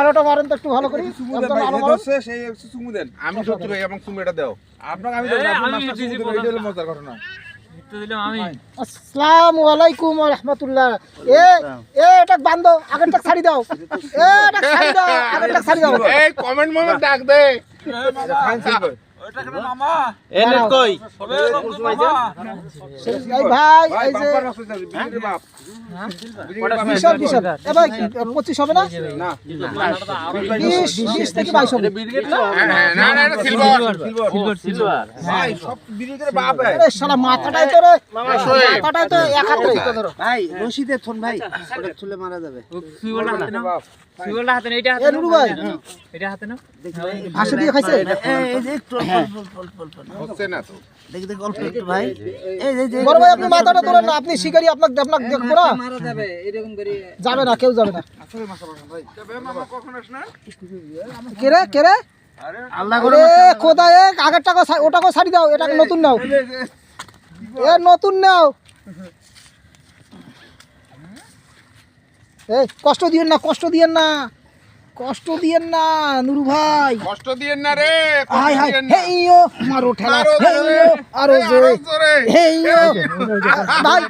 আলোটা মারেন তো একটু ভালো করে। একদম আলো মারুন। আমি শত্রু এবং তুমি এটা দাও। আপনাকে আমি দেবো না, আপনি মাছটা চুমু দেবেন, এইটা হলো মজার ঘটনা। আসসালামু আলাইকুম ওয়া এ এ এটা বান্ধো আগেরটা ছাড়ি দাও। এ এটা ছাড়ি দাও আগেরটা ছাড়ি দাও। এই কমেন্ট মোমেন্ট ডাক দে। পঁচিশ হবে না? না বিশ বিশ থেকে বাইশ হবে। হ্যাঁ, হ্যাঁ, না না এটা সিলভার ভাই সব বিজেপির বাপ এ। আরে শালা মাথাটাই তো রে মাথাটাই তো ভাই রশিদে থন ভাই। ওটা তুলে মারা যাবে। বাপ। এ নুরু ভাই হাসি দিয়ে খাইছে? এই এই যে একটু। হচ্ছে না তো। দেখি দেখি অল্প একটু ভাই। এই যে যে। বড় ভাই আপনি মাথাটা তোলেন না। আপনি শিকারি আপনাকে আপনাকে দেখব না মারা যাবে এরকম করে। যাবে না কেউ যাবে না। তবে মামা কখন আস না কে রে কে রে? আল্লাহ ওরে খোদা এ আগের টাকা ওটাকে ছাড়ি দাও এটা নতুন নাও। এ নতুন নাও। এই কষ্ট দিয়েন না কষ্ট দিয়েন না। কষ্ট দিয়েন না নুরু ভাই কষ্ট দিয়েন না রে হাই হাই দিয়েন না। হে ইয়ো মারো ঠেলা আরও হে জোরে, ইয়ো আরও জোরে আরও জোরে। হে ইয়ো ভাই